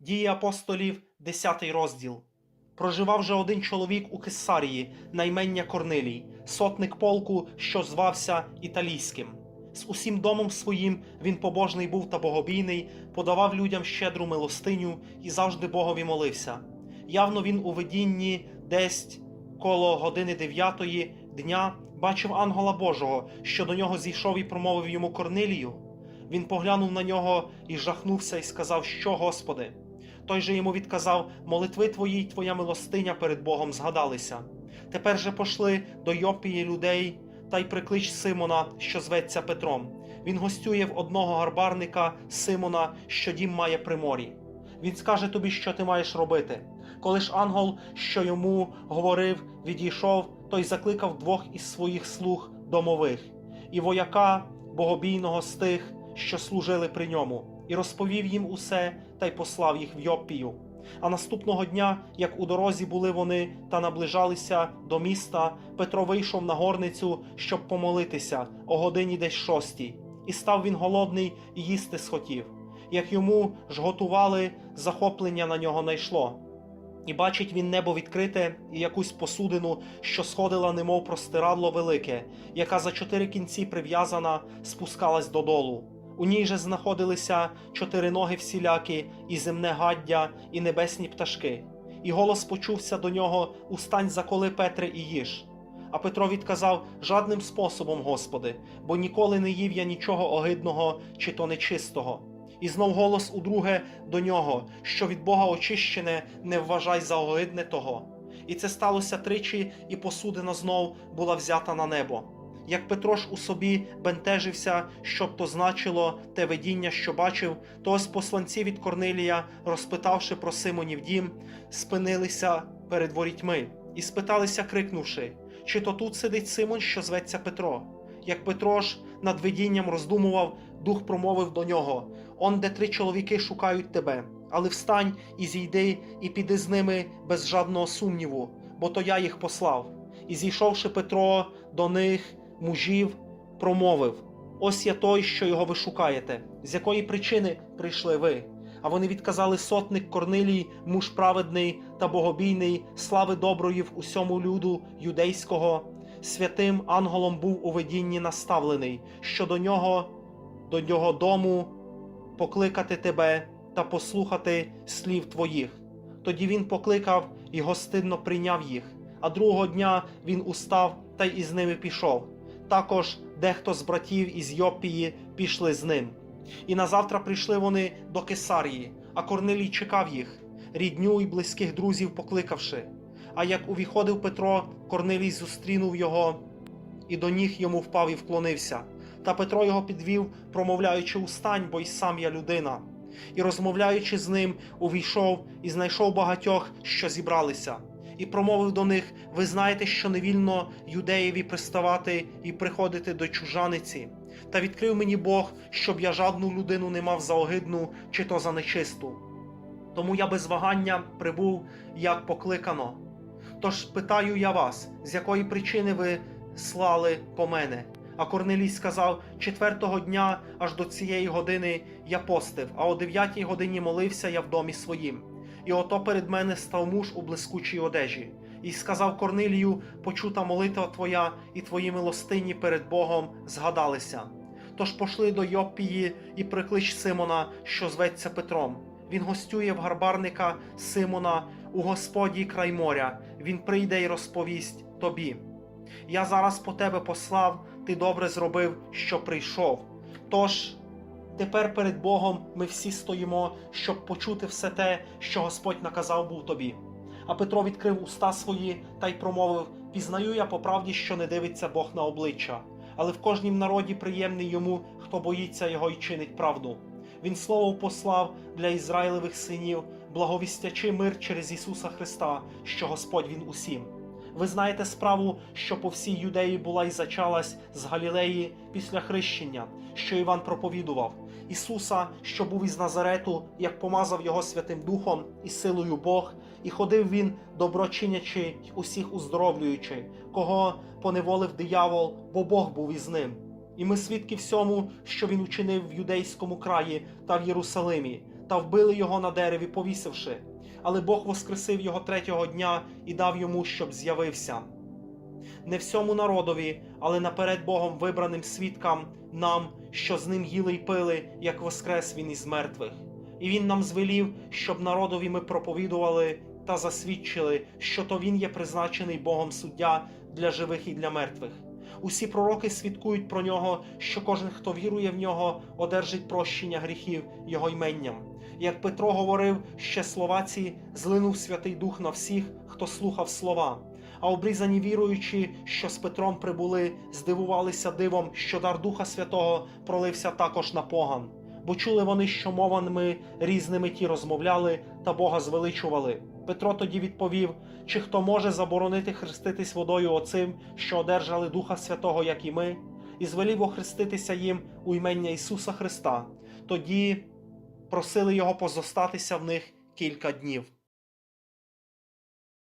Дії апостолів, 10 розділ. Проживав же один чоловік у Кесарії, наймення Корнилій, сотник полку, що звався Італійським. З усім домом своїм він побожний був та богобійний, подавав людям щедру милостиню і завжди Богові молився. Явно він у видінні десь коло години дев'ятої дня бачив ангела Божого, що до нього зійшов і промовив йому Корнилію. Він поглянув на нього і жахнувся, і сказав, що Господи. Той же йому відказав: молитви твої й твоя милостиня перед Богом згадалися. Тепер же пошли до Йопії людей та й приклич Симона, що зветься Петром. Він гостює в одного гарбарника Симона, що дім має при морі. Він скаже тобі, що ти маєш робити. Коли ж ангел, що йому говорив, відійшов, той закликав двох із своїх слуг домових і вояка богобійного з тих, що служили при ньому, і розповів їм усе та й послав їх в Йоппію. А наступного дня, як у дорозі були вони та наближалися до міста, Петро вийшов на горницю, щоб помолитися о годині десь шостій, і став він голодний і їсти схотів. Як йому ж готували, захоплення на нього найшло. І бачить він небо відкрите і якусь посудину, що сходила, немов простирадло велике, яка за чотири кінці прив'язана, спускалась додолу. У ній же знаходилися чотири ноги всілякі, і земне гаддя, і небесні пташки. І голос почувся до нього: Устань, заколи Петре, і їж. А Петро відказав жадним способом, Господи, бо ніколи не їв я нічого огидного чи то нечистого. І знов голос удруге до нього, що від Бога очищене, не вважай за огидне того. І це сталося тричі, і посудина знов була взята на небо. Як Петро ж у собі бентежився, щоб то значило те видіння, що бачив, то ось посланці від Корнилія, розпитавши про Симонів дім, спинилися перед ворітьми і спиталися, крикнувши: чи то тут сидить Симон, що зветься Петро? Як Петро ж над видінням роздумував, дух промовив до нього: Он, де три чоловіки шукають тебе, але встань і зійди, і піди з ними без жадного сумніву, бо то я їх послав. І зійшовши Петро до них, мужів, промовив: Ось я той, що його ви шукаєте. З якої причини прийшли ви? А вони відказали сотник Корнилій, муж праведний та богобійний, слави доброї в усьому люду юдейського. Святим ангелом був у видінні наставлений, що до нього, до нього дому покликати тебе та послухати слів твоїх. Тоді він покликав і гостинно прийняв їх. А другого дня він устав та й із ними пішов. Також дехто з братів із Йопії пішли з ним. І назавтра прийшли вони до Кесарії, а Корнилій чекав їх, рідню й близьких друзів покликавши. А як увіходив Петро, Корнилій зустрінув його і до ніг йому впав і вклонився. Та Петро його підвів, промовляючи устань, бо й сам я людина. І розмовляючи з ним, увійшов і знайшов багатьох, що зібралися, і промовив до них: Ви знаєте, що невільно юдеєві приставати і приходити до чужаниці. Та відкрив мені Бог, щоб я жадну людину не мав за огидну чи то за нечисту. Тому я без вагання прибув, як покликано. Тож питаю я вас, з якої причини ви слали по мене? А Корнелій сказав: четвертого дня аж до цієї години я постив, а о дев'ятій годині молився я в домі своїм. І ото перед мене став муж у блискучій одежі, і сказав Корнилію: почута молитва твоя і твої милостині перед Богом згадалися. Тож пошли до Йоппії і приклич Симона, що зветься Петром. Він гостює в гарбарника Симона у Господі край моря. Він прийде й розповість тобі. Я зараз по тебе послав, ти добре зробив, що прийшов. Тож тепер перед Богом ми всі стоїмо, щоб почути все те, що Господь наказав був тобі. А Петро відкрив уста свої та й промовив: Пізнаю я по правді, що не дивиться Бог на обличчя, але в кожнім народі приємний йому, хто боїться його й чинить правду. Він слово послав для Ізраїлевих синів, благовістячи мир через Ісуса Христа, що Господь Він усім. Ви знаєте справу, що по всій юдеї була й зачалась з Галілеї після хрещення, що Іван проповідував Ісуса, що був із Назарету, як помазав його Святим Духом і силою Бог, і ходив він, доброчинячи й усіх уздоровлюючи, кого поневолив диявол, бо Бог був із ним. І ми свідки всьому, що він учинив в юдейському краї та в Єрусалимі, та вбили його на дереві, повісивши. Але Бог воскресив його третього дня і дав йому, щоб з'явився. Не всьому народові, але наперед Богом вибраним свідкам, нам, що з ним їли й пили, як воскрес він із мертвих. І він нам звелів, щоб народові ми проповідували та засвідчили, що то він є призначений Богом суддя для живих і для мертвих. Усі пророки свідкують про нього, що кожен, хто вірує в нього, одержить прощення гріхів його йменням. Як Петро говорив, ще слова ці злинув Святий Дух на всіх, хто слухав слова. А обрізані віруючі, що з Петром прибули, здивувалися дивом, що дар Духа Святого пролився також на поган. Бо чули вони, що мовами різними ті розмовляли та Бога звеличували. Петро тоді відповів: чи хто може заборонити хреститись водою оцим, що одержали Духа Святого, як і ми, і звелів охреститися їм у імення Ісуса Христа. Тоді просили його позостатися в них кілька днів.